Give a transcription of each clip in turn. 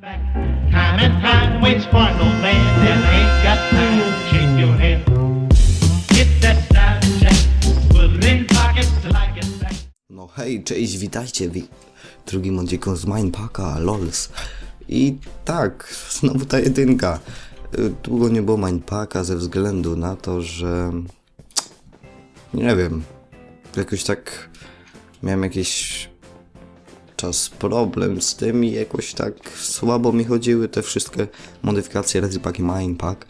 Time and time waits for no man and ain't got time shake your that check, put in pockets like. No hej, cześć, witajcie w drugim odcinku z Mindpacka, LOLs. I tak, znowu ta jedynka. Y, Długo nie było Mindpacka ze względu na to, że... Nie wiem, jakoś tak miałem jakiś czas problem z tym i jakoś tak słabo mi chodziły te wszystkie modyfikacje Rezipack i Mindpack.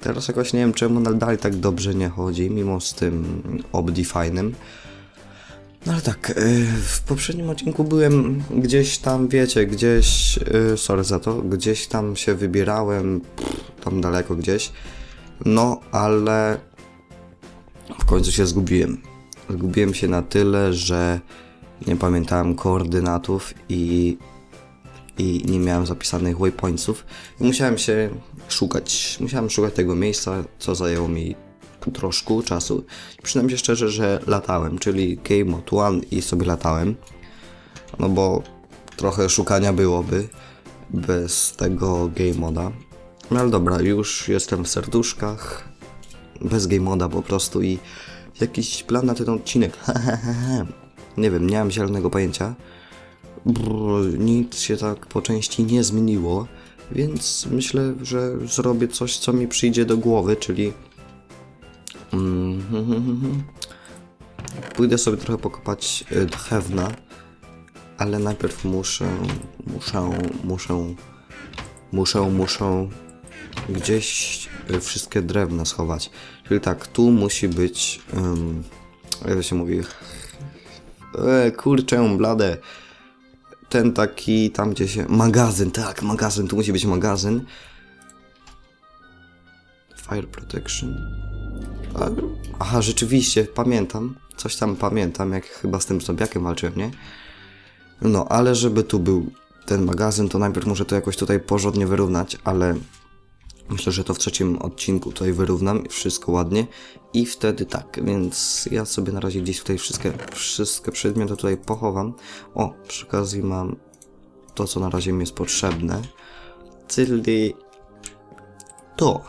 Teraz jakoś nie wiem czemu nadal tak dobrze nie chodzi, mimo z tym obdi fajnym. No ale tak, y, w poprzednim odcinku byłem gdzieś tam, wiecie, gdzieś, y, sorry za to, gdzieś tam się wybierałem, tam daleko gdzieś, no ale w końcu się zgubiłem. Zgubiłem się na tyle, że nie pamiętałem koordynatów i, i nie miałem zapisanych waypointsów i musiałem się szukać, musiałem szukać tego miejsca, co zajęło mi troszkę czasu. Przynajmniej się szczerze, że latałem, czyli Game Mode 1 i sobie latałem. No bo trochę szukania byłoby bez tego Game Moda. No ale dobra, już jestem w serduszkach. Bez Game Moda po prostu i jakiś plan na ten odcinek. nie wiem, nie mam zielonego pojęcia. Brr, nic się tak po części nie zmieniło, więc myślę, że zrobię coś, co mi przyjdzie do głowy, czyli Mhm. Pójdę sobie trochę pokopać y, drewna, ale najpierw muszę, muszę, muszę, muszę, muszę gdzieś y, wszystkie drewna schować. Czyli tak, tu musi być, um, jak to się mówi, e, kurczę, blade, ten taki, tam gdzie się, magazyn, tak, magazyn, tu musi być magazyn. Fire protection. A, Aha, rzeczywiście, pamiętam. Coś tam pamiętam, jak chyba z tym zombiakiem walczyłem, nie? No, ale żeby tu był ten magazyn, to najpierw muszę to jakoś tutaj porządnie wyrównać, ale myślę, że to w trzecim odcinku tutaj wyrównam wszystko ładnie i wtedy tak, więc ja sobie na razie gdzieś tutaj wszystkie, wszystkie przedmioty tutaj pochowam. O, przy okazji mam to, co na razie mi jest potrzebne, czyli to.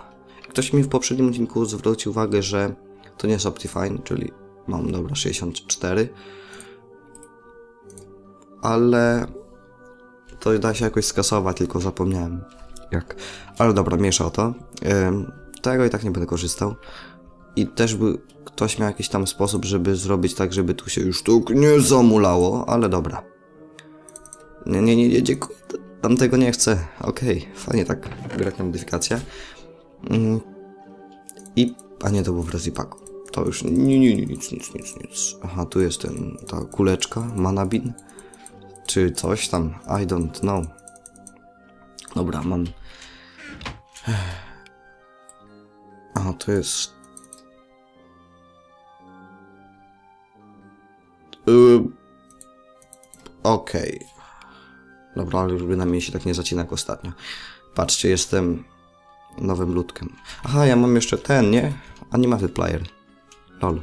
Ktoś mi w poprzednim odcinku zwrócił uwagę, że to nie jest Optifine, czyli mam dobra 64, ale to da się jakoś skasować, tylko zapomniałem jak. Ale dobra, miesza o to. Tego i tak nie będę korzystał. I też by ktoś miał jakiś tam sposób, żeby zrobić tak, żeby tu się już tu nie zamulało, ale dobra. Nie, nie, nie, nie dziękuję. Tam tego nie chcę. Okej, fajnie tak grać na modyfikację. Mm. I, a nie, to był w Rezipacku. To już, nie, nie, nie, nic, nic, nic, nic. Aha, tu jest ten, ta kuleczka, manabin, czy coś tam, I don't know. Dobra, mam... A, to jest... Yy... Okej. Dobra, ale żeby na mnie się tak nie zacina jak ostatnio. Patrzcie, jestem nowym ludkiem. Aha, ja mam jeszcze ten, nie? Animated Player. Lol.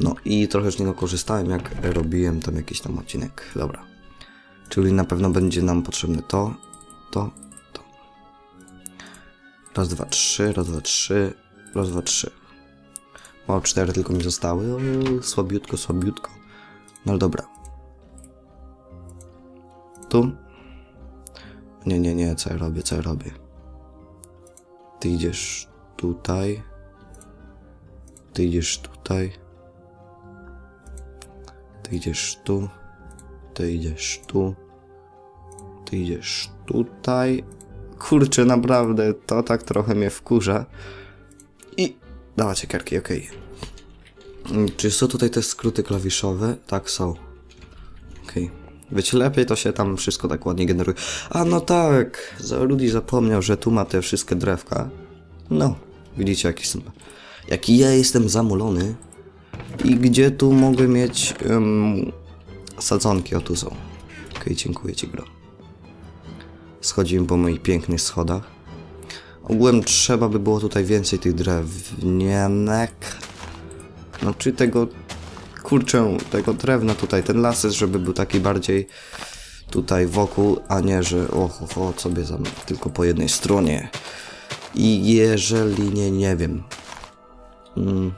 No i trochę z niego korzystałem, jak robiłem tam jakiś tam odcinek. Dobra. Czyli na pewno będzie nam potrzebne to, to, to. Raz, dwa, trzy, raz, dwa, trzy, raz, dwa, trzy. O, cztery tylko mi zostały. O, słabiutko, słabiutko. No ale dobra. Tu. Nie, nie, nie, co ja robię, co ja robię. Ty idziesz tutaj. Ty idziesz tutaj. Ty idziesz tu. Ty idziesz tu. Ty idziesz tutaj. Kurczę, naprawdę, to tak trochę mnie wkurza. I... Dawać karki, okej. Mm, Czy są tutaj te skróty klawiszowe? Tak, są. Okej. Wiecie, lepiej to się tam wszystko tak ładnie generuje. A no tak, Rudy zapomniał, że tu ma te wszystkie drewka. No, widzicie jaki jestem, jaki ja jestem zamulony. I gdzie tu mogę mieć um, sadzonki? O tu są. Okej, dziękuję ci gro. Schodzimy po moich pięknych schodach. Ogółem trzeba by było tutaj więcej tych drewnianek. No czy tego kurczę, tego drewna tutaj, ten lases, żeby był taki bardziej tutaj wokół, a nie, że oho, ho, sobie za tylko po jednej stronie. I jeżeli nie, nie wiem, mm,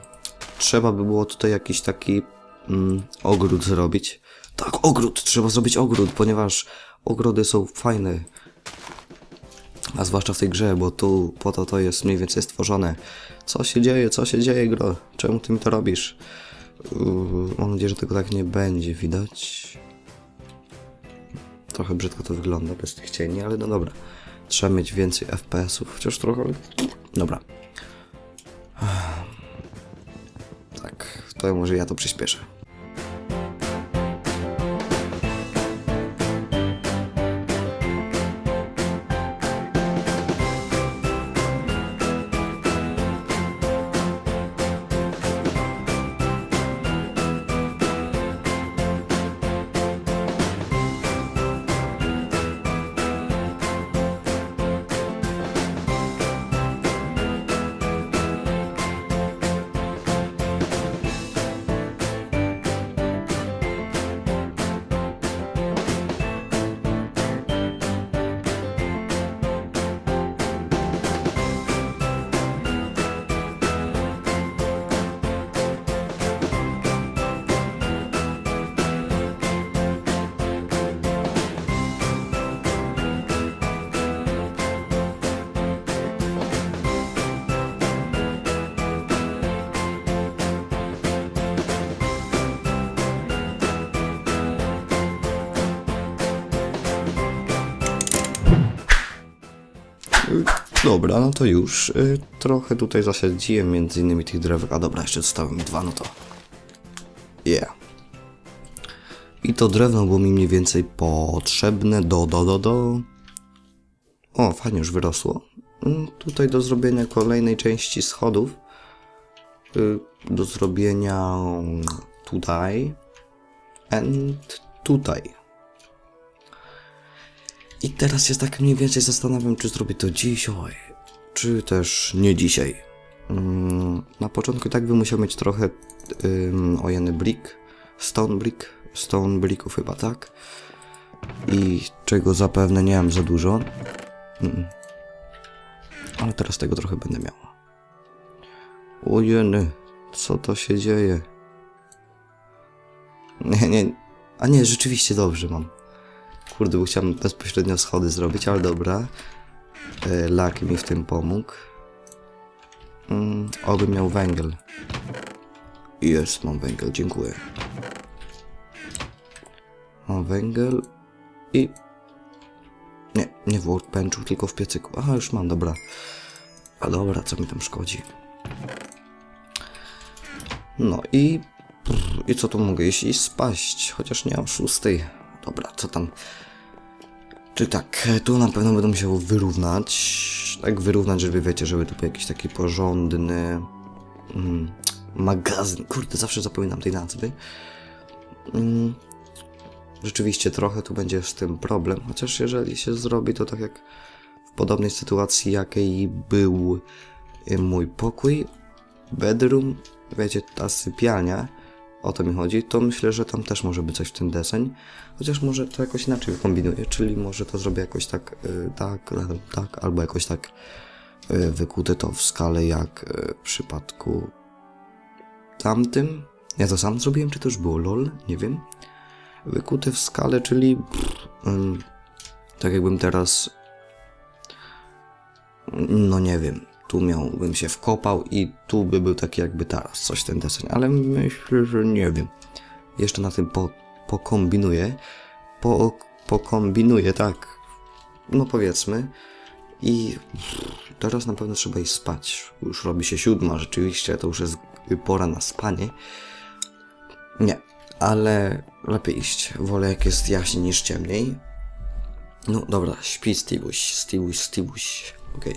trzeba by było tutaj jakiś taki mm, ogród zrobić. Tak, ogród, trzeba zrobić ogród, ponieważ ogrody są fajne. A zwłaszcza w tej grze, bo tu po to to jest mniej więcej stworzone. Co się dzieje, co się dzieje, gro? Czemu ty mi to robisz? Yy, mam nadzieję, że tego tak nie będzie widać. Trochę brzydko to wygląda bez tych cieni, ale no dobra. Trzeba mieć więcej FPS-ów, chociaż trochę. Dobra. Tak, to może ja to przyspieszę. Dobra, no to już. Y, trochę tutaj zasadziłem między innymi tych drewek. A dobra, jeszcze zostały mi dwa, no to. Yeah. I to drewno było mi mniej więcej potrzebne do, do, do, do. O, fajnie już wyrosło. Mm, Tutaj do zrobienia kolejnej części schodów. Y, Do zrobienia tutaj. And tutaj. I teraz się tak mniej więcej zastanawiam, czy zrobię to dzisiaj, czy też nie dzisiaj. Mm, Na początku tak bym musiał mieć trochę um, ojeny brick, stone brick, stone bricków chyba, tak? I czego zapewne nie mam za dużo. Ale teraz tego trochę będę miał. Ojeny, co to się dzieje? Nie, nie, a nie, rzeczywiście dobrze mam. Kurde, bo chciałem bezpośrednio schody zrobić, ale dobra. E, Lak mi w tym pomógł. Mm, oby miał węgiel. Jest, mam węgiel, dziękuję. Mam węgiel i... Nie, nie w workbenchu, tylko w piecyku. Aha, już mam, dobra. A dobra, co mi tam szkodzi? No i... I co tu mogę iść? I spaść, chociaż nie o szóstej. Dobra, co tam? Czy tak, tu na pewno będę musiał wyrównać. Tak wyrównać, żeby wiecie, żeby tu był jakiś taki porządny mm, magazyn. Kurde, zawsze zapominam tej nazwy. Mm, rzeczywiście trochę tu będzie z tym problem, chociaż jeżeli się zrobi to tak jak w podobnej sytuacji, jakiej był y, mój pokój, bedroom, wiecie, ta sypialnia, o to mi chodzi, to myślę, że tam też może być coś w tym deseń, chociaż może to jakoś inaczej kombinuję, czyli może to zrobię jakoś tak, y, tak, tak, albo jakoś tak y, wykute to w skale jak y, w przypadku tamtym. Ja to sam zrobiłem, czy to już było lol? Nie wiem. Wykute w skale, czyli pff, tak jakbym teraz no nie wiem, tu miałbym się wkopał i tu by był taki jakby taras, coś ten deseń, ale myślę, że nie wiem. Jeszcze na tym po, pokombinuję, po, pokombinuję, tak, no powiedzmy. I teraz na pewno trzeba iść spać. Już robi się siódma, rzeczywiście, to już jest pora na spanie. Nie, ale lepiej iść. Wolę jak jest jaśniej niż ciemniej. No dobra, śpi Stibuś, Stibuś, Stibuś. Okej.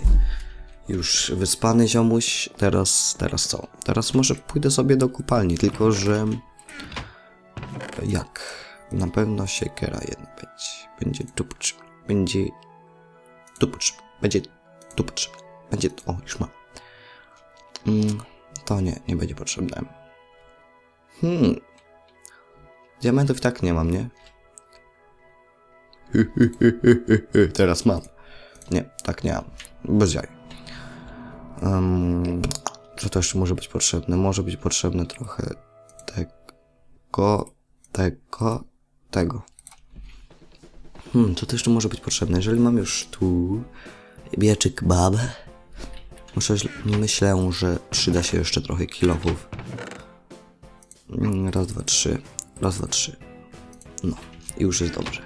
Już wyspany ziomuś, teraz, teraz co? Teraz może pójdę sobie do kopalni, tylko że... Jak? Na pewno siekiera jedna będzie. Będzie tupcz, będzie... Tupcz, będzie tupcz, będzie... O, już mam. Mm, to nie, nie będzie potrzebne. Hmm. Diamentów tak nie mam, nie? Teraz mam. Nie, tak nie mam. Bez jaj. Um, co to jeszcze może być potrzebne? Może być potrzebne trochę tego, tego, tego. Hmm, co to jeszcze może być potrzebne? Jeżeli mam już tu bieczyk bab, muszę, myślę, że przyda się jeszcze trochę kilofów. Mm, Raz, dwa, trzy. Raz, dwa, trzy. No, już jest dobrze.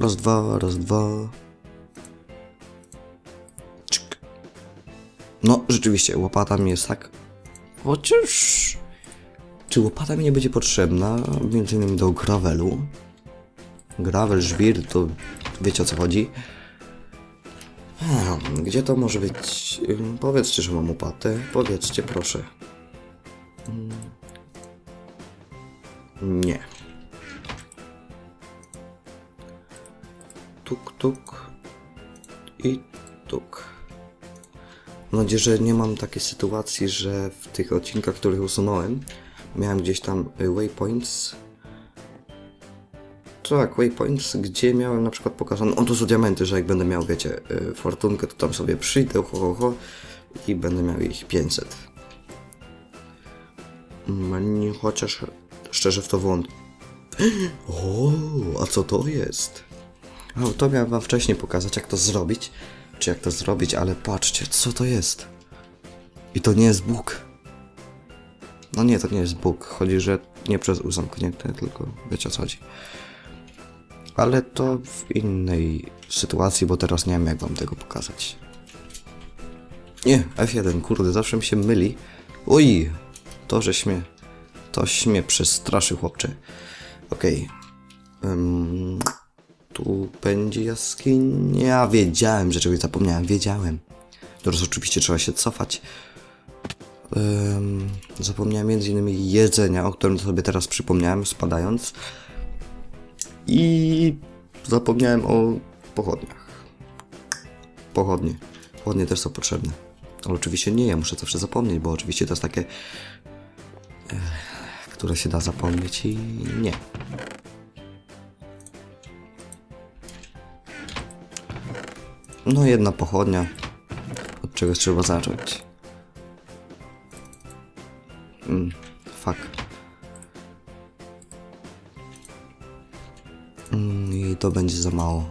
Raz, dwa, raz, dwa. No, rzeczywiście, łopata mi jest tak. Chociaż. Czy łopata mi nie będzie potrzebna? Między innymi do gravelu. Gravel, żwir, to wiecie o co chodzi. Hmm, Gdzie to może być? Ym, Powiedzcie, że mam łopatę. Powiedzcie, proszę. Mm. Nie. Tuk, tuk. I tuk. Mam nadzieję, że nie mam takiej sytuacji, że w tych odcinkach, których usunąłem, miałem gdzieś tam y, waypoints. Tak, waypoints, gdzie miałem na przykład pokazane, o tu są diamenty, że jak będę miał, wiecie, y, fortunkę, to tam sobie przyjdę, ho, ho, ho i będę miał ich 500. Mm, Chociaż szczerze w to wątpię. O, a co to jest? O, to miałem wam wcześniej pokazać, jak to zrobić. Czy jak to zrobić, ale patrzcie, co to jest. I to nie jest Bóg. No nie, to nie jest Bóg. Chodzi, że nie przez U zamknięte, tylko wiecie o co chodzi. Ale to w innej sytuacji, bo teraz nie wiem jak wam tego pokazać. Nie, F1, kurde, zawsze mi się myli. Oj, to że śmie. To śmie przestraszy chłopcze. Okej. Ym, tu będzie jaskinia. Wiedziałem, że czegoś zapomniałem. Wiedziałem. Teraz oczywiście trzeba się cofać. Ym, zapomniałem między innymi jedzenia, o którym sobie teraz przypomniałem, spadając. I zapomniałem o pochodniach. Pochodnie. Pochodnie też są potrzebne. Ale oczywiście nie, ja muszę zawsze zapomnieć, bo oczywiście to jest takie, ech, które się da zapomnieć i nie. No jedna pochodnia. Od czegoś trzeba zacząć. Mm, fuck. Mm, I to będzie za mało.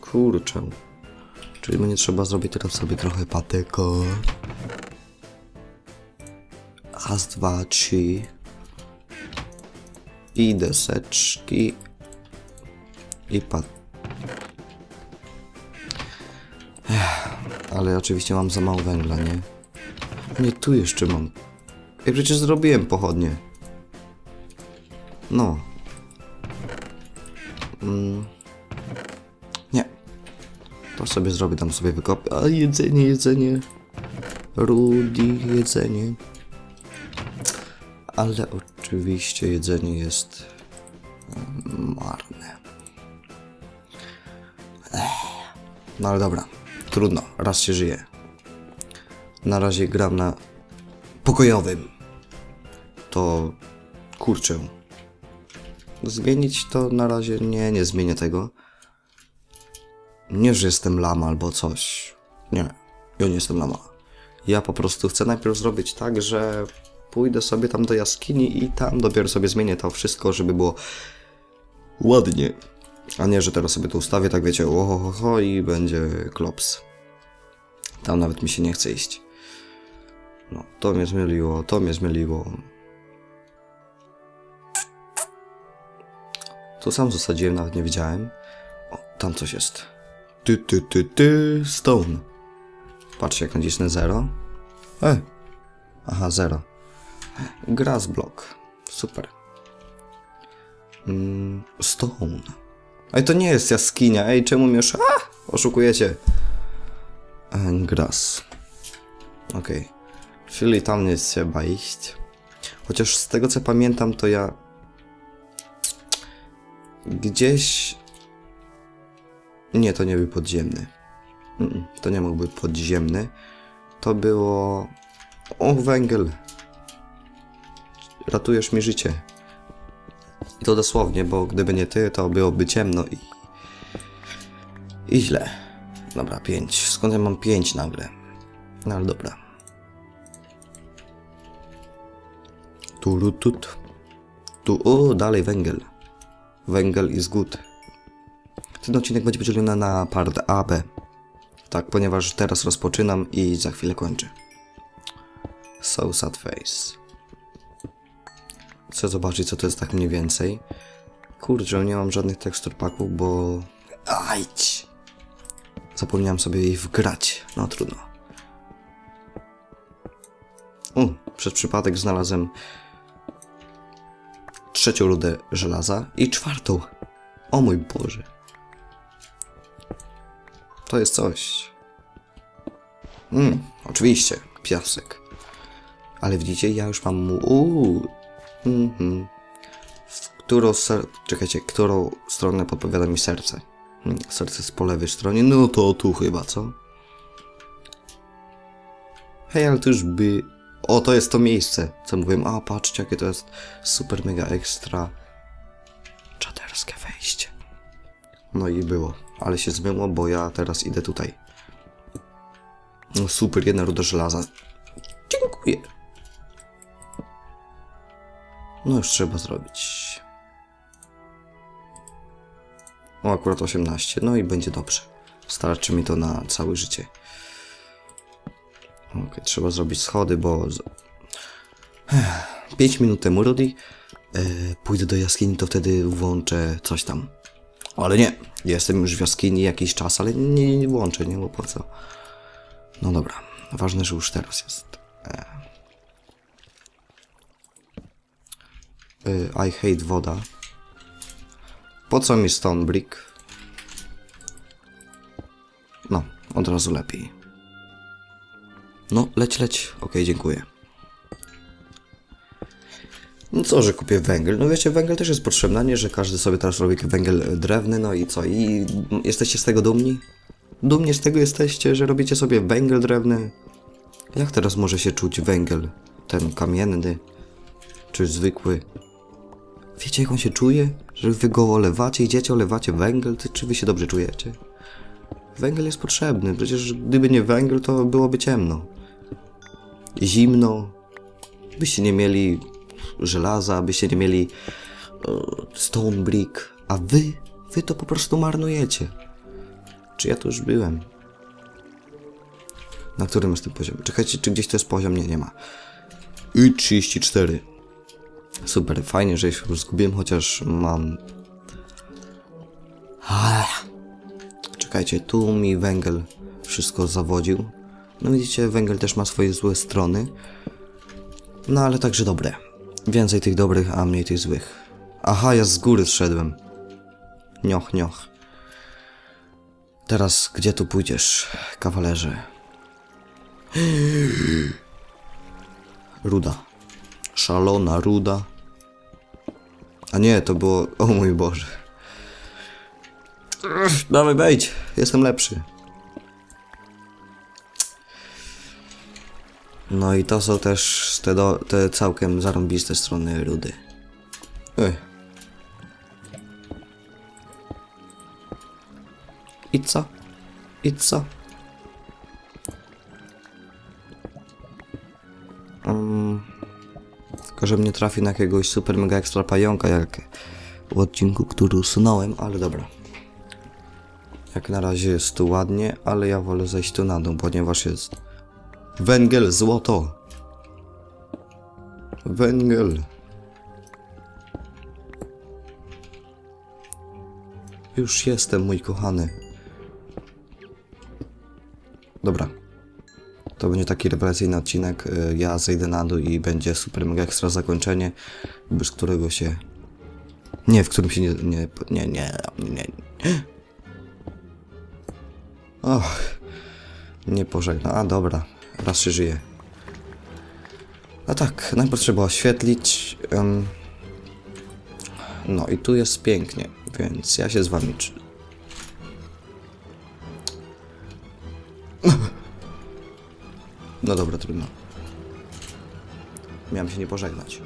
Kurczę. Czyli będzie trzeba zrobić teraz sobie trochę patyko. Raz, dwa, trzy. I deseczki. I pat. Ale oczywiście mam za mało węgla, nie? Nie, tu jeszcze mam. Ja przecież zrobiłem pochodnie. No. Mm. Nie. To sobie zrobię, tam sobie wykopię. A jedzenie, jedzenie. Rudy, jedzenie. Ale oczywiście jedzenie jest mm, marne. Ech. No ale dobra, trudno, raz się żyje. Na razie gram na pokojowym. To kurczę. Zmienić to na razie nie, nie zmienię tego. Nie, że jestem lama albo coś. Nie, ja nie jestem lama. Ja po prostu chcę najpierw zrobić tak, że pójdę sobie tam do jaskini i tam dopiero sobie zmienię to wszystko, żeby było ładnie. A nie, że teraz sobie to ustawię, tak wiecie, ohohoho i będzie klops. Tam nawet mi się nie chce iść. No, to mnie zmyliło, to mnie zmyliło. Tu sam zasadziłem, nawet nie wiedziałem. O, tam coś jest. Ty, ty, ty, ty, stone. Patrzcie, jak nacisnę zero. E. Aha, zero. Grass block. Super. Mm, stone. Ej, to nie jest jaskinia. Ej, czemu mnie już... Oszukujecie. Grass. Okej. Czyli tam nie trzeba iść. Chociaż z tego co pamiętam, to ja gdzieś. Nie, to nie był podziemny. To nie mógł być podziemny. To było. O, węgiel. Ratujesz mi życie. I to dosłownie, bo gdyby nie ty, to byłoby ciemno i... I źle. Dobra, pięć. Skąd ja mam pięć nagle? No ale dobra. Tu, tut. Tu, o, dalej węgiel. Węgiel is good. Ten odcinek będzie podzielony na part A, B. Tak, ponieważ teraz rozpoczynam i za chwilę kończę. So sad face. Chcę zobaczyć, co to jest tak mniej więcej. Kurczę, nie mam żadnych tekstur paków, bo... Ajdź! Zapomniałem sobie ich wgrać. No trudno. U, przez przypadek znalazłem trzecią rudę żelaza i czwartą. O mój Boże. To jest coś. Mm, oczywiście, piasek. Ale widzicie, ja już mam mu... Uuu. Mhm. W którą ser... Czekajcie, którą stronę podpowiada mi serce? Hmm, Serce jest po lewej stronie, no to tu chyba, co? Hej, ale to już by... O, to jest to miejsce, co mówiłem. A, patrzcie, jakie to jest super mega ekstra czaderskie wejście. No i było, ale się zmyło, bo ja teraz idę tutaj. No super, jedna ruda żelaza. Dziękuję. No już trzeba zrobić. O, akurat 18. No i będzie dobrze. Starczy mi to na całe życie. Okej, trzeba zrobić schody, bo... z- 5 minut temu, Rudy, e, pójdę do jaskini, to wtedy włączę coś tam. Ale nie, jestem już w jaskini jakiś czas, ale nie, nie włączę, nie, bo po co. No dobra, ważne, że już teraz jest. E. E, I hate woda. Po co mi stone brick? No, od razu lepiej. No, leć, leć. Okej, dziękuję. No co, że kupię węgiel? No wiecie, węgiel też jest potrzebny, nie, że każdy sobie teraz robi węgiel drewny, no i co? I jesteście z tego dumni? Dumni z tego jesteście, że robicie sobie węgiel drewny? Jak teraz może się czuć węgiel? Ten kamienny? Czy zwykły? Wiecie jak on się czuje? Że wy go olewacie, idziecie, olewacie węgiel? Ty, czy wy się dobrze czujecie? Węgiel jest potrzebny, przecież gdyby nie węgiel, to byłoby ciemno. Zimno. Byście nie mieli żelaza, byście nie mieli e, stone brick, a wy, wy to po prostu marnujecie. Czy ja to już byłem? Na którym jest ten poziom? Czekajcie, czy gdzieś to jest poziom? Nie, nie ma. I 34. Super, fajnie, że się już zgubiłem, chociaż mam... Czekajcie, tu mi węgiel wszystko zawodził. No widzicie, węgiel też ma swoje złe strony. No ale także dobre. Więcej tych dobrych, a mniej tych złych. Aha, ja z góry zszedłem. Nioch, nioch. Teraz gdzie tu pójdziesz, kawalerze? Ruda. Szalona ruda. A nie, to było... O mój Boże. Dawaj, wejdź. Jestem lepszy. No i to są też te, do, te całkiem zarąbiste strony rudy. Ej. I co? I co? Że mnie trafi na jakiegoś super mega ekstra pająka, jak w odcinku, który usunąłem, ale dobra. Jak na razie jest tu ładnie, ale ja wolę zejść tu na dół, ponieważ jest węgiel, złoto. Węgiel. Już jestem, mój kochany. To będzie taki rewelacyjny odcinek. y, Ja zejdę na dół i będzie super mega ekstra zakończenie, bez którego się... Nie, w którym się nie... Nie, nie, nie, nie. Och, nie pożegna. A dobra, raz się żyje. A tak, najpierw trzeba oświetlić. em, no i tu jest pięknie, więc ja się z wami. No dobra, trudno. Miałem się nie pożegnać.